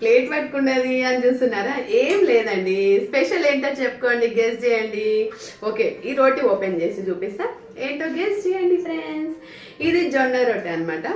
Plate పట్టుకున్నది అని చూస్తున్నారా? ఏం లేదండి. స్పెషల్ ఏంటో చెప్పుకోండి గెస్ చేయండి. ఓకే ఈ రోటీ ఓపెన్ చేసి చూపిస్తా. ఏంటో గెస్ చేయండి ఫ్రెండ్స్ ఇది జొన్న రొట్టె అనమాట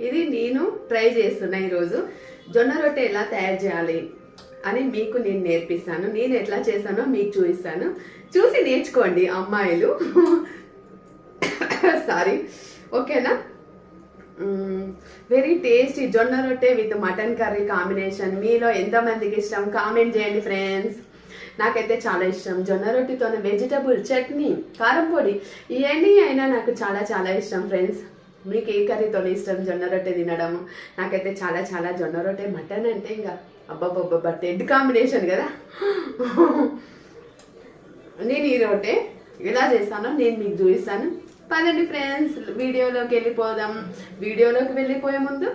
ఇది నేను ట్రై చేస్తున్నా ఈరోజు. జొన్న రొట్టె ఎలా తయారు చేయాలి అని మీకు నేను నేర్పిస్తాను. నేను ఎట్లా చేస్తానో మీకు చూపిస్తాను. చూసి నేర్చుకోండి అమ్మాయిలు. సారీ ఓకేనా? వెరీ టేస్టీ జొన్న రొట్టె విత్ మటన్ కర్రీ కాంబినేషన్ మీలో ఎంతమందికి ఇష్టం? కామెంట్ చేయండి ఫ్రెండ్స్ నాకైతే చాలా ఇష్టం. జొన్న రొట్టెతో వెజిటబుల్ చట్నీ కారం పొడి ఇవన్నీ అయినా నాకు చాలా చాలా ఇష్టం ఫ్రెండ్స్ మీకు ఏ కర్రీతో ఇష్టం జొన్న రొట్టె తినడం? నాకైతే చాలా చాలా జొన్న రొట్టె మటన్ అంటే ఇంకా అబ్బాబ్బా టెడ్ కాంబినేషన్ కదా? నేను ఈ రొట్టె ఎలా చేస్తానో నేను మీకు చూపిస్తాను. పదండి ఫ్రెండ్స్ వీడియోలోకి వెళ్ళిపోదాం. వీడియోలోకి వెళ్ళిపోయే ముందు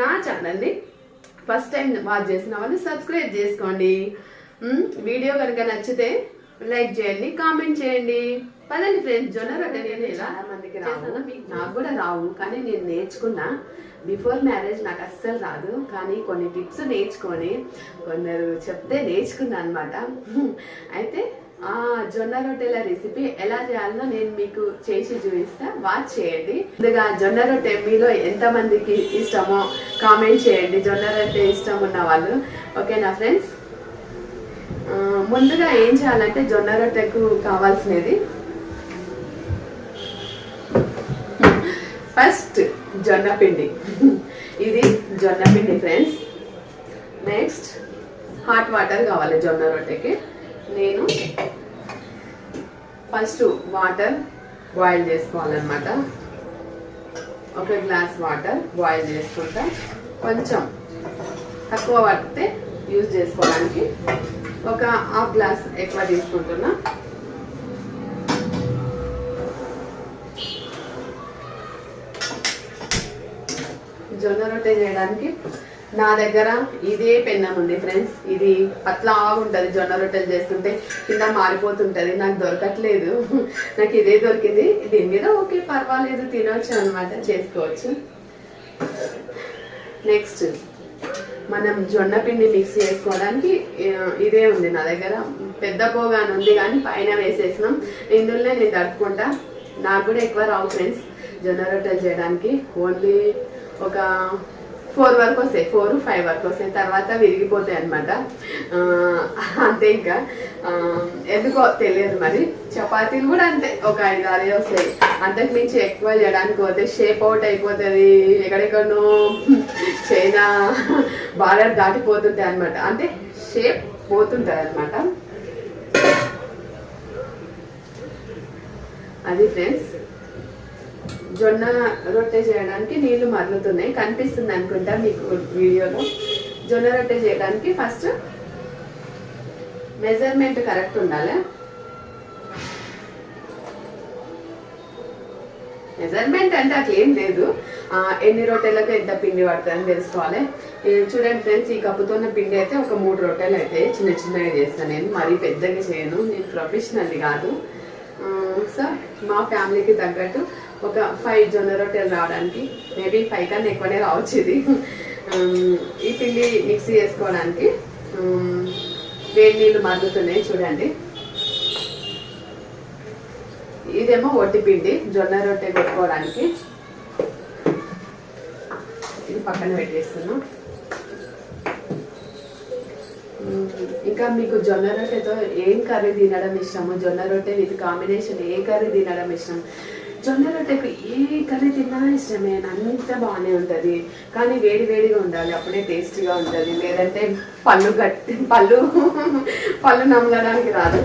నా ఛానల్ని ఫస్ట్ టైం వాచ్ చేసిన వాళ్ళు సబ్స్క్రైబ్ చేసుకోండి. వీడియో కనుక నచ్చితే లైక్ చేయండి కామెంట్ చేయండి. పదండి ఫ్రెండ్స్ జొన్న రొట్టె నేను ఎలా మందికి రావు. మీకు నాకు కూడా రావు కానీ నేను నేర్చుకున్నా. బిఫోర్ మ్యారేజ్ నాకు అస్సలు రాదు కానీ కొన్ని టిప్స్ నేర్చుకొని కొందరు చెప్తే నేర్చుకున్నా అనమాట అయితే ఆ జొన్న రొట్టెల రెసిపీ ఎలా చేయాలో నేను మీకు చేసి చూపిస్తా. వాచ్ చేయండి. ముందుగా జొన్న రొట్టె మీలో ఎంత మందికి ఇష్టమో కామెంట్ చేయండి. జొన్న రొట్టె ఇష్టం ఉన్న వాళ్ళు. ఓకేనా ఫ్రెండ్స్? ముందుగా ఏం చేయాలంటే జొన్న రొట్టెకు కావాల్సినది. ఫస్ట్ జొన్న పిండి. ఇది జొన్న పిండి ఫ్రెండ్స్. నెక్స్ట్ హాట్ వాటర్ కావాలి జొన్న రొట్టెకి. నేను ఫస్ట్ వాటర్ బాయిల్ చేసుకోవాలన్నమాట. ఒక గ్లాస్ వాటర్ బాయిల్ చేసుకుంటా. కొంచెం తక్కువ పడితే యూజ్ చేసుకోవడానికి ఒక హాఫ్ గ్లాస్ ఎక్కువ తీసుకుంటున్నా. జొన్న రొట్టె చేయడానికి నా దగ్గర ఇదే పెన్నం ఉంది ఫ్రెండ్స్ ఇది అట్లా ఉంటుంది జొన్న రొట్టెలు చేస్తుంటే కింద మారిపోతుంటది నాకు దొరకట్లేదు. నాకు ఇదే దొరికింది. దీని మీద ఓకే పర్వాలేదు తినవచ్చు అనమాట చేసుకోవచ్చు. నెక్స్ట్ మనం జొన్న పిండి మిక్స్ చేసుకోవడానికి ఇదే ఉంది నా దగ్గర. పెద్ద పోగాని ఉంది కానీ పైన వేసేసినాం. ఇందులోనే నేను తడుపుకుంటా. నాకు కూడా ఎక్కువ రావు ఫ్రెండ్స్ జొన్న రొట్టెలు చేయడానికి. ఓన్లీ ఒక ఫోర్ వరకు వస్తాయి. ఫోర్ ఫైవ్ వరకు వస్తాయి. తర్వాత విరిగిపోతాయి అనమాట అంతే ఇంకా. ఎందుకో తెలియదు మరి. చపాతీలు కూడా అంతే. ఒక ఐదు ఆరే వస్తాయి. అంతకు మించి ఎక్కువ చేయడానికి పోతే షేప్ అవుట్ అయిపోతుంది. ఎక్కడెక్కడనో చైనా బార్డర్ దాటిపోతుంటాయి అనమాట అంటే షేప్ పోతుంటుంది అనమాట అది ఫ్రెండ్స్ జొన్న రొట్టె చేయడానికి నీళ్ళు మరుగుతున్నాయి. కనిపిస్తుంది అనుకుంటా మీకు వీడియోలో. జొన్న రొట్టె చేయడానికి ఫస్ట్ మెజర్మెంట్ కరెక్ట్ ఉండాలి. మెజర్మెంట్ అంటే అట్లా ఏం లేదు. ఎన్ని రొట్టెలకు ఎంత పిండి పడుతుందని తెలుసుకోవాలి. చూడండి ఫ్రెండ్స్ ఈ కప్పుతోన్న పిండి అయితే ఒక మూడు రొట్టెలు అయితే చిన్న చిన్నగా చేస్తాను నేను. మరీ పెద్దగా చేయను. నేను ప్రొఫెషనల్ కాదు. సో మా ఫ్యామిలీకి తగ్గట్టు ఒక ఫైవ్ జొన్న రొట్టెలు రావడానికి. మేబీ ఫైవ్ కన్నా ఎక్కువనే రావచ్చు ఇది um, ఈ పిండి మిక్సీ చేసుకోవడానికి um, వేడి నీళ్ళు మరుగుతున్నాయి చూడండి. ఇదేమో ఒట్టి పిండి జొన్న రొట్టె కొట్టుకోవడానికి ఇది పక్కన పెట్టేస్తున్నాం. Hmm, ఇంకా మీకు జొన్న రొట్టెతో ఏం కర్రీ తినడం ఇష్టము? జొన్న రొట్టె విత్ కాంబినేషన్ ఏ కర్రీ తినడం ఇష్టం? జొన్న రొట్టెకు ఏ కర్రీ తిన్నా ఇష్టమే అంత బాగానే ఉంటుంది. కానీ వేడి వేడిగా ఉండాలి. అప్పుడే టేస్టీగా ఉంటుంది. లేదంటే పళ్ళు గట్టి పళ్ళు పళ్ళు నమ్మడానికి రాదు.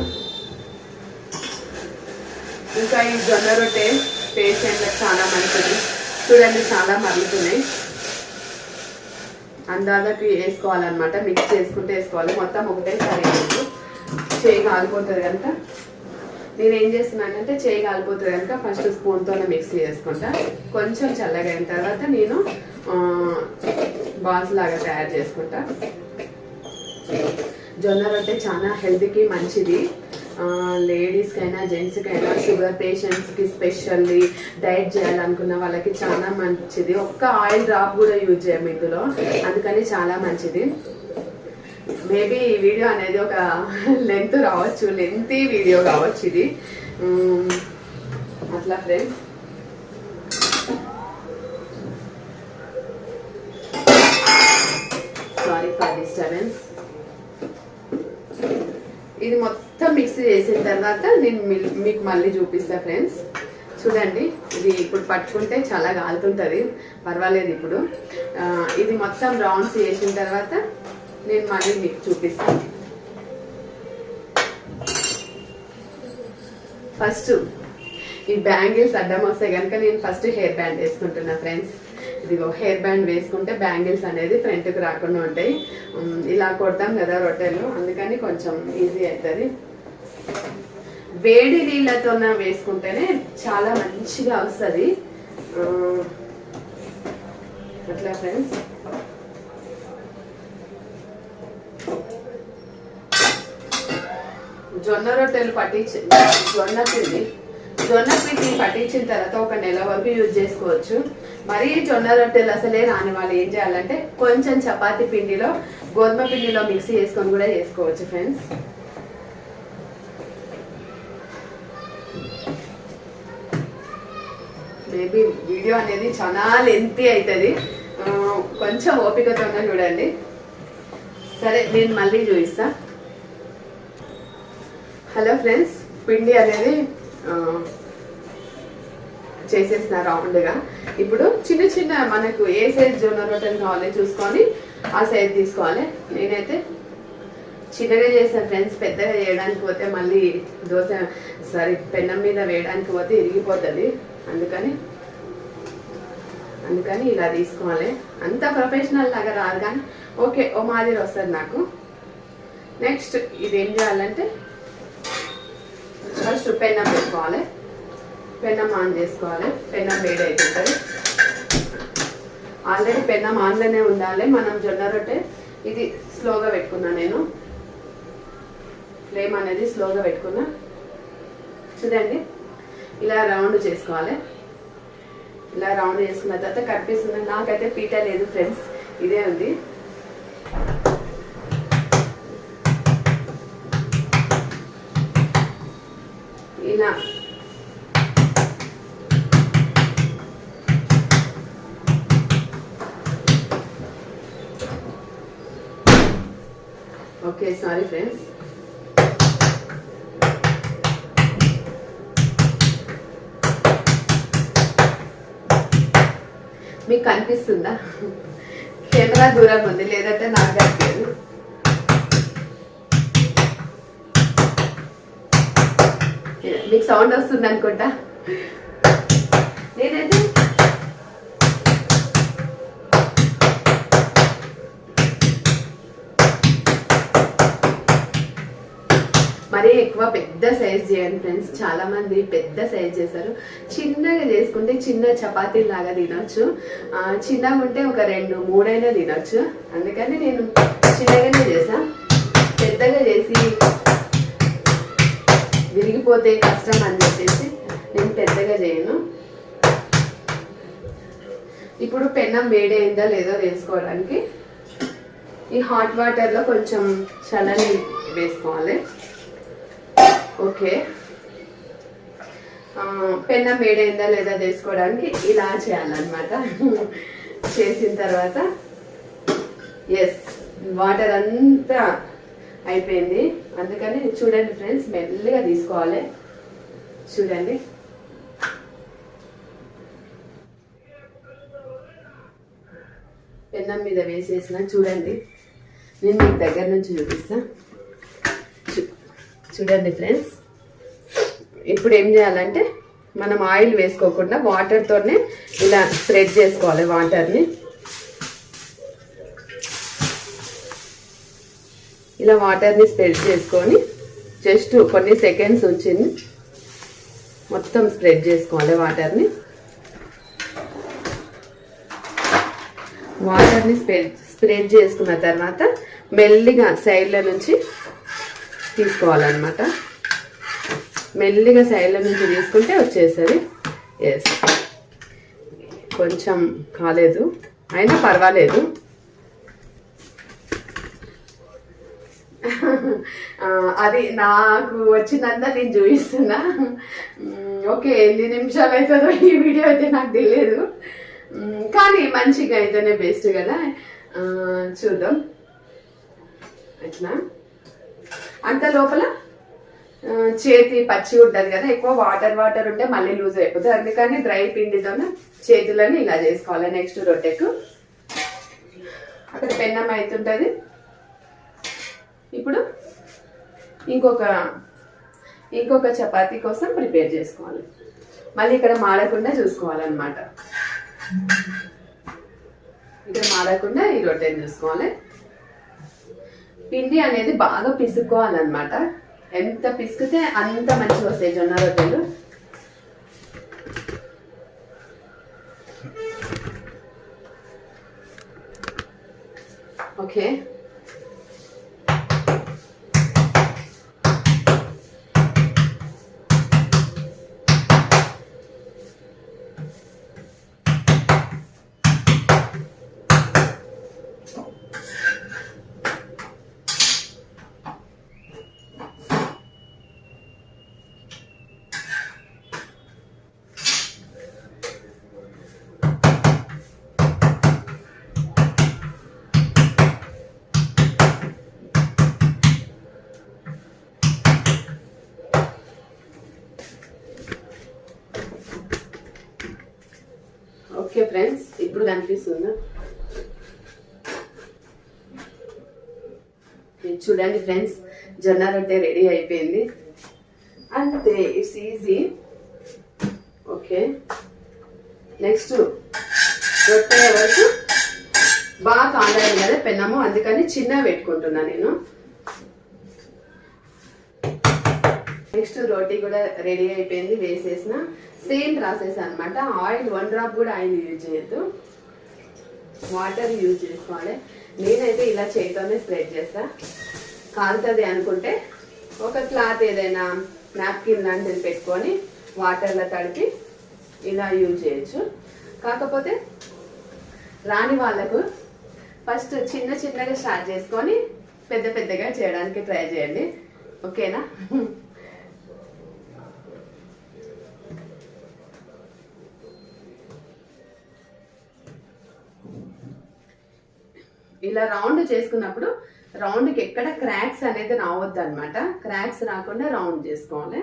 ఇంకా ఈ జొన్న రొట్టె పేషెంట్లకు చాలా మంచిది. చూడండి చాలా మరుగుతున్నాయి. అందాజకి వేసుకోవాలన్నమాట. మిక్స్ చేసుకుంటే వేసుకోవాలి. మొత్తం ఒకటేసారి సరే చేయి కాలిపోతుంది కనుక నేను ఏం చేస్తున్నానంటే చేయి కాలిపోతుంది కనుక ఫస్ట్ స్పూన్తోనే మిక్స్ చేసుకుంటా. కొంచెం చల్లగా అయిన తర్వాత నేను బాల్స్ లాగా తయారు చేసుకుంటా. జొన్న రొట్టె చాలా హెల్త్కి మంచిది. లేడీస్కైనా జెంట్స్కైనా షుగర్ పేషెంట్స్కి స్పెషల్లీ డైట్ చేయాలనుకున్న వాళ్ళకి చాలా మంచిది. ఒక్క ఆయిల్ డ్రాప్ కూడా యూజ్ చేయము ఇందులో. అందుకని చాలా మంచిది. మేబీ ఈ వీడియో అనేది ఒక లెంత్ రావచ్చు లెంతీ వీడియో కావచ్చు ఇది. అట్లా ఫ్రెండ్స్ సారీ ఫర్ డిస్టర్బెన్స్ ఇది మొత్తం మిక్స్ చేసిన తర్వాత నేను మీ- మీకు మళ్ళీ చూపిస్తా ఫ్రెండ్స్ చూడండి ఇది ఇప్పుడు పట్టుకుంటే చాలా కాలుతుంటుంది పర్వాలేదు ఇప్పుడు. ఇది మొత్తం రౌండ్స్ చేసిన తర్వాత నేను మళ్ళీ మీకు చూపిస్తాను. ఫస్ట్ ఈ బ్యాంగిల్స్ అడ్డం వస్తే కనుక నేను ఫస్ట్ హెయిర్ బ్యాండ్ వేసుకుంటున్నా ఫ్రెండ్స్ ఇదిగో హెయిర్ బ్యాండ్ వేసుకుంటే బ్యాంగిల్స్ అనేది ఫ్రంట్కి రాకుండా ఉంటాయి. ఇలా కొడతాం కదా రొట్టెలు అందుకని కొంచెం ఈజీ అవుతుంది. వేడి నీళ్ళతో వేసుకుంటేనే చాలా మంచిగా వస్తుంది. అట్లా ఫ్రెండ్స్ జొన్న రొట్టెలు పట్టించి జొన్న పిండి జొన్న పిండి పట్టించిన తర్వాత ఒక నెల వరకు యూజ్ చేసుకోవచ్చు. మరీ జొన్న రొట్టెలు అసలే రాని వాళ్ళు ఏం చేయాలంటే కొంచెం చపాతి పిండిలో గోధుమ పిండిలో మిక్స్ చేసుకొని కూడా చేసుకోవచ్చు ఫ్రెండ్స్. మేబీ వీడియో అనేది చాలా లెంతీ అవుతుంది కొంచెం ఓపికతో చూడండి. సరే నేను మళ్ళీ చూపిస్తాను హలో ఫ్రెండ్స్ పిండి అనేది చేసేసిన రౌండ్గా. ఇప్పుడు చిన్న చిన్న మనకు ఏ సైజ్ జొన్న రొట్టెలు కావాలి చూసుకొని ఆ సైజ్ తీసుకోవాలి. నేనైతే చిన్నగా చేసాను ఫ్రెండ్స్ పెద్దగా చేయడానికి పోతే మళ్ళీ దోశ సారీ పెన్నం మీద వేయడానికి పోతే ఇరిగిపోతుంది. అందుకని అందుకని ఇలా తీసుకోవాలి. అంత ప్రొఫెషనల్ లాగా రాదు కానీ ఓకే ఓ మాదిరి వస్తుంది నాకు. నెక్స్ట్ ఇది ఏం చేయాలంటే ఫస్ట్ పెన్నం పెట్టుకోవాలి. పెన్నం ఆన్ చేసుకోవాలి. పెన్నం వేడి అవుతుంటుంది ఆల్రెడీ పెన్నం ఆన్లోనే ఉండాలి. మనం జొన్న రొట్టె ఇది స్లోగా పెట్టుకున్నా నేను. ఫ్లేమ్ అనేది స్లోగా పెట్టుకున్నా. చూడండి. ఇలా రౌండ్ చేసుకోవాలి. ఇలా రౌండ్ చేసుకున్న తర్వాత కనిపిస్తుంది. నాకైతే పీట లేదు ఫ్రెండ్స్. ఇదే ఉంది ఇలా ఓకే సారీ ఫ్రెండ్స్ మీకు కనిపిస్తుందా? కెమెరా దూరం ఉంది లేదంటే నాకు కనిపించదు. మీకు సౌండ్ వస్తుంది అనుకుంటా నేనైతే మరీ ఎక్కువ పెద్ద సైజ్ చేయండి ఫ్రెండ్స్ చాలా మంది పెద్ద సైజ్ చేశారు చిన్నగా చేసుకుంటే చిన్న చపాతీ లాగా తినొచ్చు. చిన్నగా ఉంటే ఒక రెండు మూడైనా తినొచ్చు. అందుకని నేను చిన్నగానే చేసా పెద్దగా చేసి విరిగిపోతే కష్టం అని చెప్పేసి నేను పెద్దగా చేయను. ఇప్పుడు పెన్నం వేడైందా లేదో వేసుకోవడానికి ఈ హాట్ వాటర్లో కొంచెం చల్లని వేసుకోవాలి. ఓకే. పెన్న పెన్నం లేదా తెలుసుకోవడానికి ఇలా చేయాలన్నమాట. చేసిన తర్వాత ఎస్ వాటర్ అంతా అయిపోయింది. అందుకని చూడండి ఫ్రెండ్స్ మెల్లిగా తీసుకోవాలి. చూడండి. పెన్నం మీద వేసేసిన చూడండి. నేను మీకు దగ్గర నుంచి చూపిస్తాను చూడండి ఫ్రెండ్స్. ఇప్పుడు ఏం చేయాలంటే మనం ఆయిల్ వేసుకోకుండా వాటర్తోనే ఇలా స్ప్రెడ్ చేసుకోవాలి వాటర్ని. ఇలా వాటర్ని స్ప్రెడ్ చేసుకొని జస్ట్ కొన్ని సెకండ్స్ ఉంచింది. మొత్తం స్ప్రెడ్ చేసుకోవాలి వాటర్ని. వాటర్ని స్ప్రెడ్ స్ప్రెడ్ చేసుకున్న తర్వాత మెల్లిగా సైడ్ల నుంచి తీసుకోవాలన్నమాట. మెల్లిగా సైడ్ల నుంచి తీసుకుంటే వచ్చేస్తుంది ఎస్ కొంచెం కాలేదు. అయినా పర్వాలేదు. అది నాకు వచ్చిందంతా నేను చూపిస్తున్నా. ఓకే ఎన్ని నిమిషాలు అవుతుందో ఈ వీడియో అయితే నాకు తెలియదు. కానీ మంచిగా అయితేనే బెస్ట్ కదా. చూద్దాం. అట్లా అంత లోపల చేతి పచ్చి ఉంటుంది కదా ఎక్కువ వాటర్ వాటర్ ఉంటే మళ్ళీ లూజ్ అయిపోతుంది. అందుకని డ్రై పిండితోనే చేతులని ఇలా చేసుకోవాలి నెక్స్ట్ రొట్టెకు. అక్కడ పెన్నం అవుతుంటుంది ఇప్పుడు ఇంకొక ఇంకొక చపాతీ కోసం ప్రిపేర్ చేసుకోవాలి. మళ్ళీ ఇక్కడ మాడకుండా చూసుకోవాలన్నమాట. ఇక్కడ మాడకుండా ఈ రొట్టెని చూసుకోవాలి. పిండి అనేది బాగా పిసుక్కోవాలన్నమాట. ఎంత పిసికితే అంత మంచిగా వస్తాయి జొన్న రొట్టెలు. ఓకే. ఓకే ఫ్రెండ్స్ ఇప్పుడు కనిపిస్తుందా? చూడండి ఫ్రెండ్స్ జొన్న రొట్టె రెడీ అయిపోయింది. అంతే ఇట్స్ ఈజీ ఓకే నెక్స్ట్ రొట్టె వరకు బాగా కాలేదు కదా పెన్నము అందుకని చిన్న పెట్టుకుంటున్నా నేను. నెక్స్ట్ రోటీ కూడా రెడీ అయిపోయింది వేసేసిన. సేమ్ ప్రాసెస్ అనమాట ఆయిల్ వన్ డ్రాప్ కూడా ఆయిల్ యూజ్ చేయొద్దు. వాటర్ యూజ్ చేసుకోవాలి. నేనైతే ఇలా చేతితోనే స్ప్రెడ్ చేస్తా. కాలుతుంది అనుకుంటే ఒక క్లాత్ ఏదైనా నాప్కిన్ లాంటిది పెట్టుకొని వాటర్లో తడిపి ఇలా యూజ్ చేయొచ్చు. కాకపోతే రాని వాళ్ళకు ఫస్ట్ చిన్న చిన్నగా స్టార్ట్ చేసుకొని పెద్ద పెద్దగా చేయడానికి ట్రై చేయండి. ఓకేనా? ఇలా రౌండ్ చేసుకున్నప్పుడు రౌండ్కి ఎక్కడ క్రాక్స్ అనేది రావద్దు అనమాట క్రాక్స్ రాకుండా రౌండ్ చేసుకోవాలి.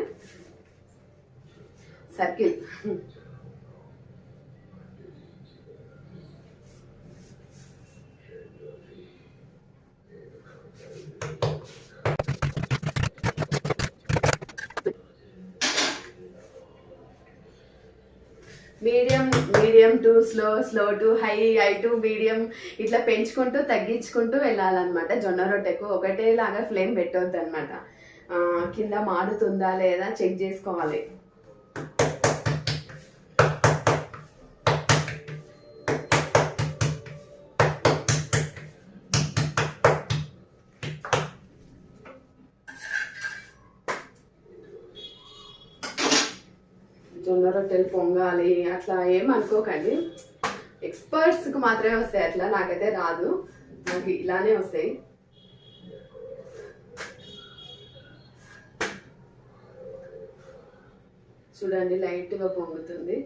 Circle. Medium to slow slow to high high to medium ఇట్లా పెంచుకుంటూ తగ్గించుకుంటూ వెళ్ళాలన్నమాట. జొన్న రొట్టెకు ఒకటేలాగా ఫ్లేమ్ పెట్టవద్దు అనమాట కింద మారుతుందా లేదా చెక్ చేసుకోవాలి. జొన్న రొట్టెలు పొంగాలి. అట్లా ఏం అనుకోకండి. ఎక్స్పర్ట్స్కి మాత్రమే వస్తాయి. అట్లా నాకైతే రాదు. నాకు ఇలానే వస్తాయి. చూడండి లైట్గా పొంగుతుంది.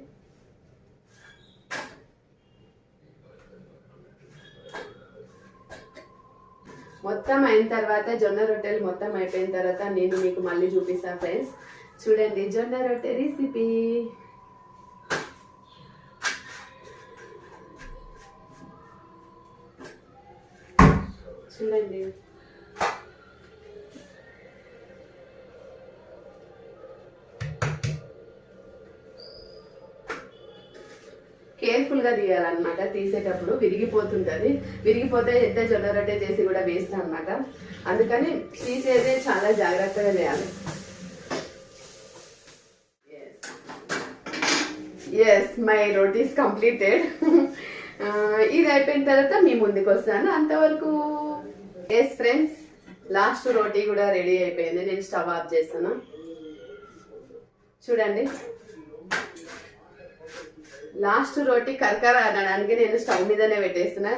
మొత్తం అయిన తర్వాత జొన్న రొట్టెలు మొత్తం అయిపోయిన తర్వాత నేను మీకు మళ్ళీ చూపిస్తాను ఫ్రెండ్స్ చూడండి జొన్న రొట్టె రెసిపీ చూడండి. కేర్ఫుల్గా తీయాలన్నమాట తీసేటప్పుడు విరిగిపోతుంటుంది. విరిగిపోతే ఎంత జొన్న రొట్టె చేసి కూడా వేస్ట్ అనమాట అందుకని తీసేదే చాలా జాగ్రత్తగా చేయాలి. ఎస్ మై రోటీస్ కంప్లీటెడ్ ఇది అయిపోయిన తర్వాత మీ ముందుకు వస్తాను. అంతవరకు ఎస్ ఫ్రెండ్స్ లాస్ట్ రోటీ కూడా రెడీ అయిపోయింది. నేను స్టవ్ ఆఫ్ చేస్తాను. చూడండి. లాస్ట్ రోటీ కరకర అనడానికి నేను స్టవ్ మీదనే పెట్టేస్తున్నా.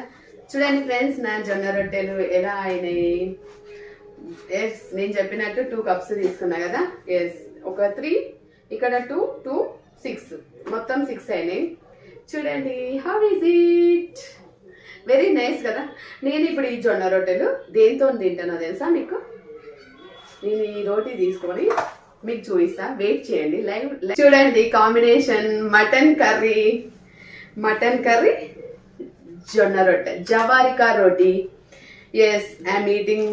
చూడండి ఫ్రెండ్స్ నా జొన్న రొట్టెలు ఎలా అయినాయి? ఎస్ నేను చెప్పినట్టు టూ కప్స్ తీసుకున్నా కదా. ఎస్ ఒక త్రీ ఇక్కడ టూ టూ సిక్స్ మొత్తం సిక్స్ అయినాయి. చూడండి how is it very nice కదా. నేను ఇప్పుడు ఈ జొన్న రొట్టెలు దేంతో తింటానో తెలుసా మీకు? నేను ఈ రోటీ తీసుకొని మీకు చూపిస్తా. వెయిట్ చేయండి. లైవ్ చూడండి combination mutton curry mutton curry జొన్న రొట్టె. జవారికా రోటీ. Yes I'm eating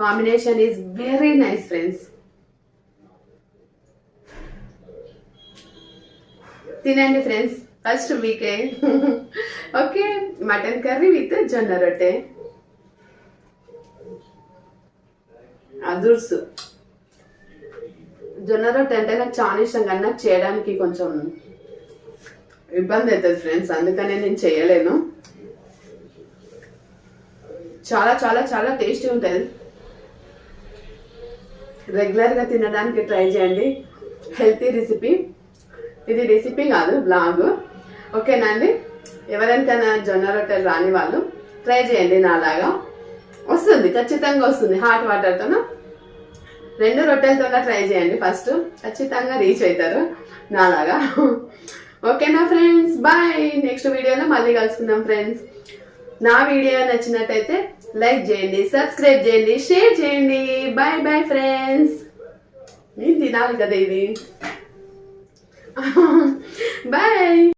combination is very nice friends తినండి ఫ్రెండ్స్ ఫస్ట్ మీకే. ఓకే మటన్ కర్రీ విత్ జొన్న రొట్టె. అదుర్సు జొన్న రొట్టె అంటే నాకు చాలా ఇష్టం కానీ నాకు చేయడానికి కొంచెం ఇబ్బంది అవుతుంది ఫ్రెండ్స్ అందుకనే నేను చేయలేను. చాలా చాలా చాలా టేస్టీ ఉంటుంది. రెగ్యులర్గా తినడానికి ట్రై చేయండి. హెల్తీ రెసిపీ ఇది రెసిపీ కాదు బ్లాగ్ ఓకేనా అండి? ఎవరికైనా జొన్న రొట్టెలు రాని వాళ్ళు ట్రై చేయండి నాలాగా. వస్తుంది ఖచ్చితంగా వస్తుంది హాట్ వాటర్తో రెండు రొట్టెలతో ట్రై చేయండి ఫస్ట్ ఖచ్చితంగా రీచ్ అవుతారు నాలాగా. ఓకేనా ఫ్రెండ్స్ బాయ్ నెక్స్ట్ వీడియోలో మళ్ళీ కలుసుకుందాం ఫ్రెండ్స్ నా వీడియో నచ్చినట్టయితే లైక్ చేయండి సబ్స్క్రైబ్ చేయండి షేర్ చేయండి. బాయ్ బాయ్ ఫ్రెండ్స్ నేను తినాలి కదా ఇది? బాయ్